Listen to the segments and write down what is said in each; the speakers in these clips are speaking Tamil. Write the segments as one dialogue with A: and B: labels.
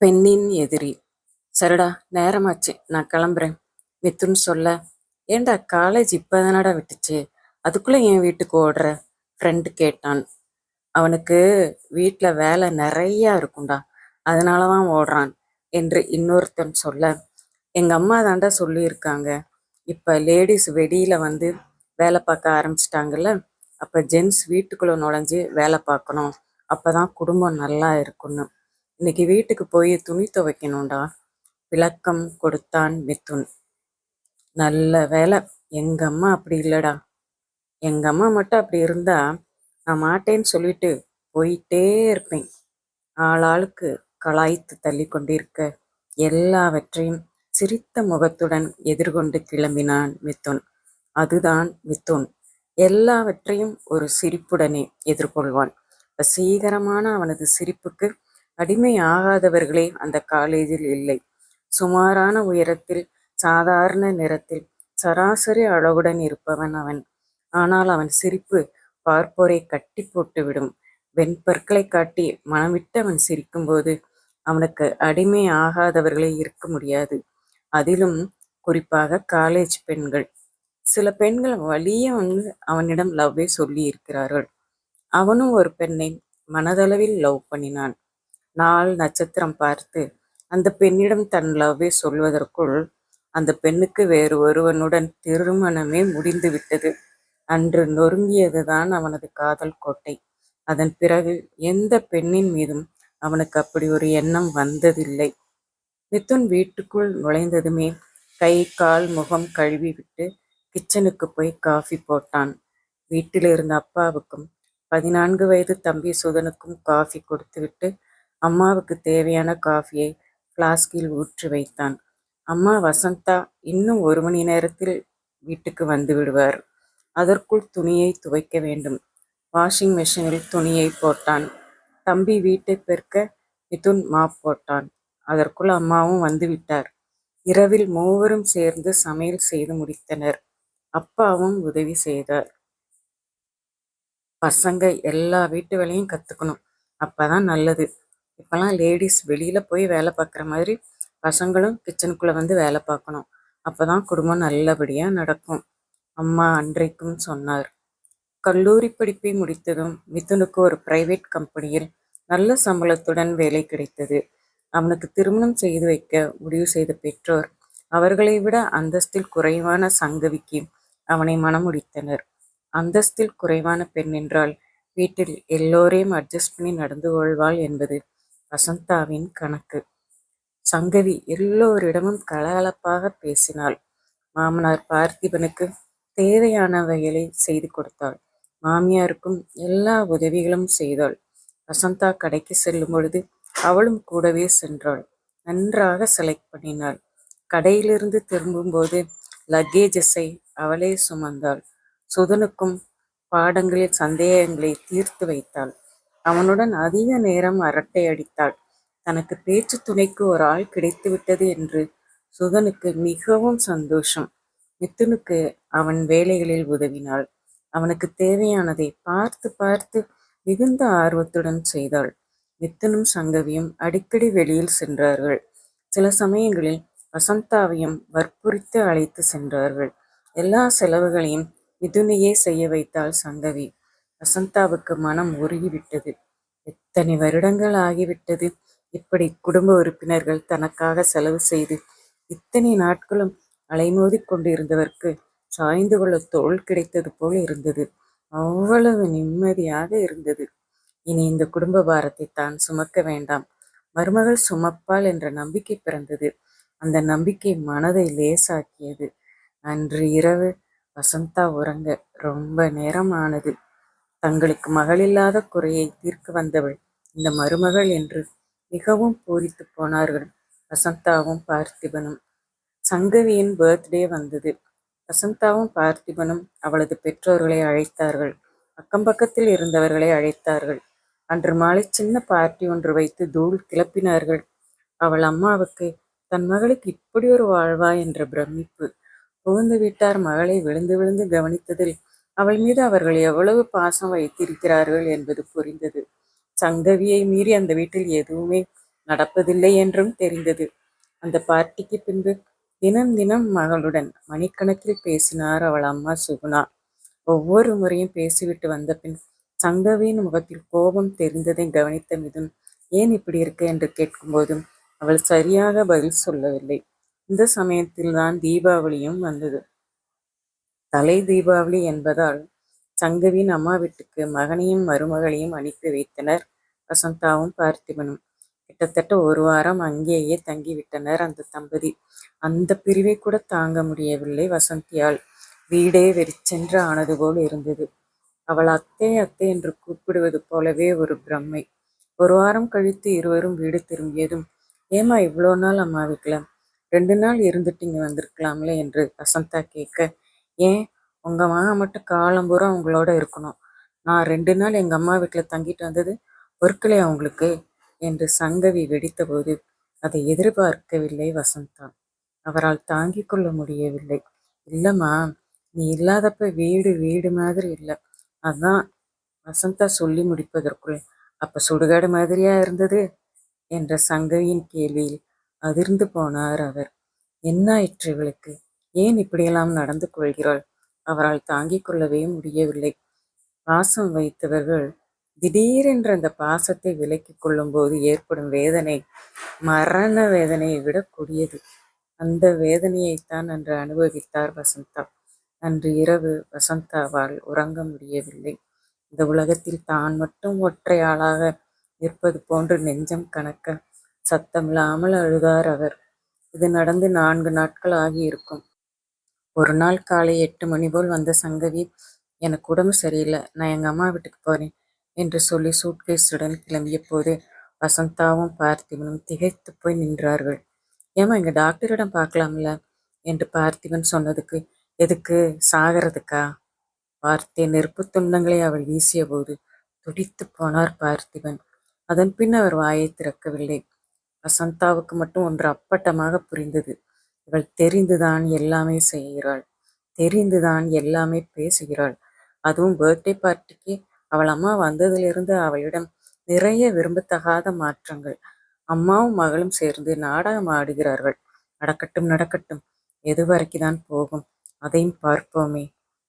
A: பெண்ணின் எதிரி. சரிடா நேரமாச்சு நான் கிளம்புறேன். மித்துன்னு சொல்ல ஏண்டா காலேஜ் இப்போதானடா விட்டுச்சு? அதுக்குள்ள என் வீட்டுக்கு ஓடுற? ஃப்ரெண்டு கேட்டான். அவனுக்கு வீட்டில் வேலை நிறையா இருக்கும்டா. அதனால தான் ஓடுறான் என்று இன்னொருத்தன் சொல்ல. எங்கள் அம்மா தாண்டா சொல்லியிருக்காங்க. இப்போ லேடிஸ் வெளியில் வந்து வேலை பார்க்க ஆரம்பிச்சிட்டாங்கல்ல அப்போ ஜென்ஸ் வீட்டுக்குள்ளே நுழைஞ்சு வேலை பார்க்கணும். அப்போ தான் குடும்பம் நல்லா இருக்குன்னு இன்னைக்கு வீட்டுக்கு போய் துணி துவைக்கணும்டா. விளக்கம் கொடுத்தான் மித்துன் நல்ல வேலை எங்க அம்மா அப்படி இல்லடா. எங்க அம்மா மட்டும் அப்படி இருந்தா நான் மாட்டேன்னு சொல்லிட்டு போயிட்டே இருப்பேன். ஆளாளுக்கு கலாய்த்து தள்ளி கொண்டிருக்க எல்லாவற்றையும் சிரித்த முகத்துடன் எதிர்கொண்டு கிளம்பினான் மித்துன் அதுதான் மித்துன் எல்லாவற்றையும் ஒரு சிரிப்புடனே எதிர்கொள்வான். வசீகரமான அவனது சிரிப்புக்கு அடிமை ஆகாதவர்களே அந்த காலேஜில் இல்லை. சுமாரான உயரத்தில் சாதாரண நிறத்தில் சராசரி அழகுடன் இருப்பவன் அவன். ஆனால் அவன் சிரிப்பு பார்ப்போரை கட்டி போட்டுவிடும். வெண்பற்களை காட்டி மனமிட்டு அவன் சிரிக்கும்போது அவனுக்கு அடிமை ஆகாதவர்களே இருக்க முடியாது. அதிலும் குறிப்பாக காலேஜ் பெண்கள். சில பெண்கள் வலிய வந்து அவனிடம் லவ்வே சொல்லி இருக்கிறார்கள் அவனும் ஒரு பெண்ணை மனதளவில் லவ் பண்ணினான். நாள் நட்சத்திரம் பார்த்து அந்த பெண்ணிடம் தன் லவ்வை சொல்வதற்குள் அந்த பெண்ணுக்கு வேறு ஒருவனுடன் திருமணமே முடிந்து விட்டது அன்று நொறுங்கியதுதான் அவனது காதல் கோட்டை. அதன் பிறகு எந்த பெண்ணின் மீதும் அவனுக்கு அப்படி ஒரு எண்ணம் வந்ததில்லை. மிதுன் வீட்டுக்குள் நுழைந்ததுமே கை கால் முகம் கழுவி விட்டு கிச்சனுக்கு போய் காஃபி போட்டான். வீட்டில் இருந்த அப்பாவுக்கும் பதினான்கு வயது தம்பி சுதனுக்கும் காஃபி கொடுத்துவிட்டு அம்மாவுக்கு தேவையான காஃபியை ஃப்ளாஸ்கில் ஊற்றி வைத்தான். அம்மா வசந்தா இன்னும் ஒரு மணி நேரத்தில் வீட்டுக்கு வந்து விடுவார். அதற்குள் துணியை துவைக்க வேண்டும். வாஷிங் மிஷினில் துணியை போட்டான். தம்பி வீட்டை பெருக்க மிதுன் மாப் போட்டான். அதற்குள் அம்மாவும் வந்து விட்டார். இரவில் மூவரும் சேர்ந்து சமையல் செய்து முடித்தனர். அப்பாவும் உதவி செய்தார். பசங்க எல்லா வீட்டு வேலையும் கற்றுக்கணும் அப்போ தான் நல்லது. இப்போல்லாம் லேடிஸ் வெளியில் போய் வேலை பார்க்குற மாதிரி பசங்களும் கிச்சனுக்குள்ளே வந்து வேலை பார்க்கணும். அப்போ தான் குடும்பம் நல்லபடியாக நடக்கும். அம்மா அன்றைக்கும் சொன்னார். கல்லூரி படிப்பை முடித்ததும் மிதுனுக்கு ஒரு பிரைவேட் கம்பெனியில் நல்ல சம்பளத்துடன் வேலை கிடைத்தது. அவனுக்கு திருமணம் செய்து வைக்க முடிவு செய்த பெற்றோர் அவர்களை விட அந்தஸ்தில் குறைவான சங்கவிக்கு அவனை மணமுடித்தனர். அந்தஸ்தில் குறைவான பெண் என்றால் வீட்டில் எல்லோரையும் அட்ஜஸ்ட் பண்ணி நடந்து கொள்வாள் என்பது வசந்தாவின் கணக்கு. சங்கவி எல்லோரிடமும் கலகலப்பாக பேசினாள். மாமனார் பார்த்திபனுக்கு தேவையானவைகளை செய்து கொடுத்தாள். மாமியாருக்கும் எல்லா உதவிகளும் செய்தாள். வசந்தா கடைக்கு செல்லும் பொழுது அவளும் கூடவே சென்றாள். நன்றாக செலக்ட் பண்ணினாள். கடையிலிருந்து திரும்பும்போது லக்கேஜஸை அவளே சுமந்தாள். சுதனுக்கும் பாடங்களில் சந்தேகங்களை தீர்த்து வைத்தாள். அவனுடன் அதிக நேரம் அரட்டை அடித்தாள். தனக்கு பேச்சு துணைக்கு ஒரு ஆள் கிடைத்துவிட்டது என்று சுதனுக்கு மிகவும் சந்தோஷம். மித்துனுக்கு அவன் வேலைகளில் உதவினாள். அவனுக்கு தேவையானதை பார்த்து பார்த்து மிகுந்த ஆர்வத்துடன் செய்தாள். மித்துனும் சங்கவியும் அடிக்கடி வெளியில் சென்றார்கள். சில சமயங்களில் வசந்தாவையும் வற்புறுத்து அழைத்து சென்றார்கள். எல்லா செலவுகளையும் மிதுனையே செய்ய வைத்தாள் சங்கவி. வசந்தாவுக்கு மனம் உருகிவிட்டது. எத்தனை வருடங்கள் ஆகிவிட்டது. இப்படி குடும்ப உறுப்பினர்கள் தனக்காக செலவு செய்து இத்தனை நாட்களும் அலைமோதி கொண்டிருந்தவர்க்கு சாய்ந்து கொள்ள தோல் கிடைத்தது போல் இருந்தது. அவ்வளவு நிம்மதியாக இருந்தது. இனி இந்த குடும்ப பாரத்தை தான் சுமக்க வேண்டாம். மருமகள் சுமப்பால் என்ற நம்பிக்கை பிறந்தது. அந்த நம்பிக்கை மனதை லேசாக்கியது. அன்று இரவு வசந்தா உறங்க ரொம்ப நேரம் ஆனது தங்களுக்கு மகளில்லாத குறையை தீர்க்க வந்தவள். இந்த மருமகள் என்று மிகவும் பூரித்து போனார்கள். வசந்தாவும் பார்த்திபனும். சங்கவியின் பர்த்டே வந்தது. வசந்தாவும் பார்த்திபனும் அவளது பெற்றோர்களை அழைத்தார்கள். அக்கம் பக்கத்தில் இருந்தவர்களை அழைத்தார்கள். அன்று மாலை சின்ன பார்ட்டி ஒன்று வைத்து தூள் கிளப்பினார்கள். அவள் அம்மாவுக்கு தன் மகளுக்கு இப்படி ஒரு வாழ்வா? என்ற பிரமிப்பு. புகுந்து வீட்டார் மகளை விழுந்து விழுந்து கவனித்ததில் அவள் மீது அவர்கள் எவ்வளவு பாசம் வைத்திருக்கிறார்கள் என்பது புரிந்தது. சங்கவியை மீறி அந்த வீட்டில் எதுவுமே நடப்பதில்லை என்றும் தெரிந்தது. அந்த பார்ட்டிக்கு பின்பு தினம் தினம் மகளுடன் மணிக்கணக்கில் பேசினார் அவள் அம்மா சுகுணா. ஒவ்வொரு முறையும் பேசிவிட்டு வந்த பின் சங்கவியின் முகத்தில் கோபம் தெரிந்ததை கவனித்த மிதுன் ஏன் இப்படி இருக்க? என்று கேட்கும்போதும் அவள் சரியாக பதில் சொல்லவில்லை. இந்த சமயத்தில் தான் தீபாவளியும் வந்தது. தலை தீபாவளி என்பதால் சங்கவின் அம்மா வீட்டுக்கு மகனையும் மருமகளையும் அனுப்பி வைத்தனர் வசந்தாவும் பார்த்திபனும். கிட்டத்தட்ட ஒரு வாரம் அங்கேயே தங்கிவிட்டனர் அந்த தம்பதி. அந்த பிரிவை கூட தாங்க முடியவில்லை வசந்தியால். வீடே வெறிச்சென்று ஆனது போல் இருந்தது. அவள் அத்தை அத்தை என்று கூப்பிடுவது போலவே ஒரு பிரம்மை. ஒரு வாரம் கழித்து இருவரும் வீடு திரும்பியதும் ஏமா இவ்வளோ நாள் அம்மா வீட்டில்? ரெண்டு நாள் இருந்துட்டு இங்கே வந்திருக்கலாம்ல? என்று வசந்தா கேட்க ஏன்? உங்கள் மகன் மட்டும் காலம் பூரா உங்களோட இருக்கணும். நான் ரெண்டு நாள் எங்கள் அம்மா வீட்டில் தங்கிட்டு வந்தது பொருட்களே அவங்களுக்கு என்று சங்கவி வெடித்தபோது அதை எதிர்பார்க்கவில்லை வசந்தா. அவரால் தாங்கிக் கொள்ள முடியவில்லை. இல்லைம்மா நீ இல்லாதப்ப வீடு வீடு மாதிரி இல்லை. அதான் வசந்தா சொல்லி முடிப்பதற்குள் அப்போ சுடுகாடு மாதிரியா இருந்தது? என்ற சங்கவியின் கேள்வியில் அதிர்ந்து போனார் அவர். என்ன ஆயிற்று இவளுக்கு? ஏன் இப்படியெல்லாம் நடந்து கொள்கிறாள்? அவரால் தாங்கிக் கொள்ளவே முடியவில்லை. பாசம் வைத்தவர்கள் திடீரென்று அந்த பாசத்தை விலக்கிக் கொள்ளும்போது ஏற்படும் வேதனை மரண வேதனையை விட கொடியது. அந்த வேதனையைத்தான் அன்று அனுபவித்தார் வசந்தா. அன்று இரவு வசந்தாவால் உறங்க முடியவில்லை. இந்த உலகத்தில் தான் மட்டும் ஒற்றை ஆளாக இருப்பது போன்று நெஞ்சம் கணக்க சத்தமில்லாமல் அழுதார் அவர். இது நடந்து நான்கு நாட்கள் ஆகியிருக்கும். ஒரு நாள் காலை எட்டு மணி போல் வந்த சங்கவி எனக்கு உடம்பு சரியில்லை. நான் எங்கள் அம்மா வீட்டுக்கு போகிறேன் என்று சொல்லி சூட்கேஸுடன் கிளம்பிய போது வசந்தாவும் பார்த்திபனும் திகைத்து போய் நின்றார்கள். ஏமா இங்கே டாக்டரிடம் பார்க்கலாம்ல? என்று பார்த்திபன் சொன்னதுக்கு எதுக்கு? சாகிறதுக்கா? வார்த்தை நெருப்பு துண்டங்களை அவள் வீசிய போது துடித்து போனார் பார்த்திபன். அதன் பின் அவர் வாயை திறக்கவில்லை. வசந்தாவுக்கு மட்டும் ஒன்று அப்பட்டமாக புரிந்தது. இவள் தெரிந்துதான் எல்லாமே செய்கிறாள். தெரிந்துதான் எல்லாமே பேசுகிறாள். அதுவும் பர்த்டே பார்ட்டிக்கு அவள் அம்மா வந்ததிலிருந்து அவளிடம் நிறைய விரும்பத்தகாத மாற்றங்கள். அம்மாவும் மகளும் சேர்ந்து நாடகம் ஆடுகிறார்கள். நடக்கட்டும் நடக்கட்டும். எது வரைக்குதான் போகும்? அதையும் பார்ப்போமே.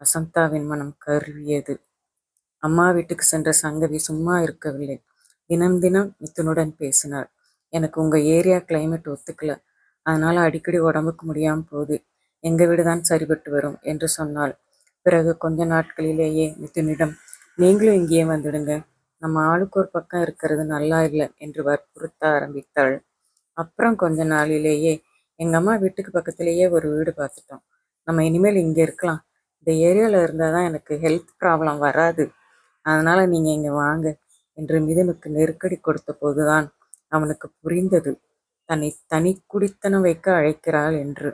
A: வசந்தாவின் மனம் கருவியது. அம்மா வீட்டுக்கு சென்ற சங்கவி சும்மா இருக்கவில்லை. தினம் தினம் மித்துனுடன் பேசினாள். எனக்கு உங்கள் ஏரியா கிளைமேட் ஒத்துக்கல. அதனால் அடிக்கடி உடம்புக்கு முடியாமல் போகுது. எங்கள் வீடு தான் சரிபட்டு வரும் என்று சொன்னாள். பிறகு கொஞ்ச நாட்களிலேயே மிதுனிடம் நீங்களும் இங்கேயே வந்துடுங்க. நம்ம ஆளுக்கு ஒரு பக்கம் இருக்கிறது நல்லா இல்லை என்று வற்புறுத்த ஆரம்பித்தாள். அப்புறம் கொஞ்ச நாளிலேயே எங்கள் அம்மா வீட்டுக்கு பக்கத்திலேயே ஒரு வீடு பார்த்துட்டோம். நம்ம இனிமேல் இங்கே இருக்கலாம். இந்த ஏரியாவில் இருந்தால் தான் எனக்கு ஹெல்த் ப்ராப்ளம் வராது. அதனால் நீங்கள் இங்கே வாங்க என்று மிதுனுக்கு நெருக்கடி கொடுத்த போதுதான் அவனுக்கு புரிந்தது. தன்னை தனி குடித்தனம் வைக்க அழைக்கிறாள் என்று.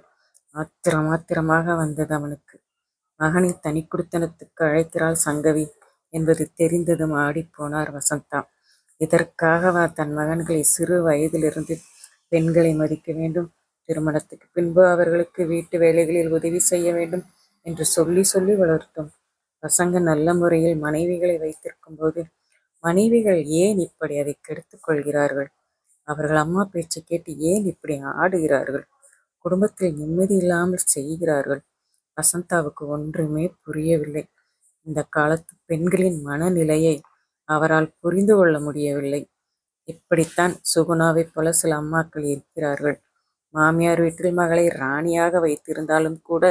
A: ஆத்திரம் ஆத்திரமாக வந்தது அவனுக்கு. மகனை தனி குடித்தனத்துக்கு அழைக்கிறாள் சங்கவி என்பது தெரிந்ததும் ஆடிப்போனார் வசந்தா. இதற்காகவா தன் மகன்களை சிறு வயதிலிருந்து பெண்களை மதிக்க வேண்டும். திருமணத்துக்கு பின்பு அவர்களுக்கு வீட்டு வேலைகளில் உதவி செய்ய வேண்டும் என்று சொல்லி சொல்லி வளர்த்தோம். பசங்க நல்ல முறையில் மனைவிகளை வைத்திருக்கும் போது மனைவிகள் ஏன் இப்படி அதை கெடுத்துக் கொள்கிறார்கள்? அவர்கள் அம்மா பேச்சை கேட்டு ஏன் இப்படி ஆடுகிறார்கள்? குடும்பத்தில் நிம்மதி இல்லாமல் செய்கிறார்கள். வசந்தாவுக்கு ஒன்றுமே புரியவில்லை. இந்த காலத்து பெண்களின் மனநிலையை அவரால் புரிந்து கொள்ள முடியவில்லை. இப்படித்தான் சுகுணாவைப் போல சில அம்மாக்கள் இருக்கிறார்கள். மாமியார் வீட்டில் மகளை ராணியாக வைத்திருந்தாலும் கூட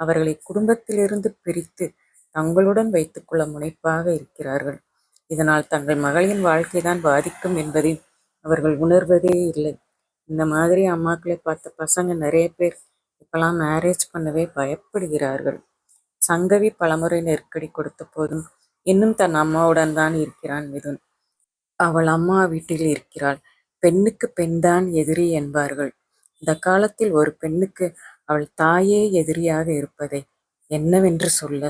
A: அவர்களை குடும்பத்திலிருந்து பிரித்து தங்களுடன் வைத்துக்கொள்ள முனைப்பாக இருக்கிறார்கள். இதனால் தங்கள் மகளின் வாழ்க்கைதான் பாதிக்கும் என்பதை அவர்கள் உணர்வதே இல்லை. இந்த மாதிரி அம்மாக்களை பார்த்த பசங்க நிறைய பேர் இப்பெல்லாம் மேரேஜ் பண்ணவே பயப்படுகிறார்கள். சங்கவி பலமுறை நெருக்கடி கொடுத்த போதும் இன்னும் தன் அம்மாவுடன் தான் இருக்கிறான் மிதுன். அவள் அம்மா வீட்டில் இருக்கிறாள். பெண்ணுக்கு பெண்தான் எதிரி என்பார்கள். இந்த காலத்தில் ஒரு பெண்ணுக்கு அவள் தாயே எதிரியாக இருப்பதை என்னவென்று சொல்ல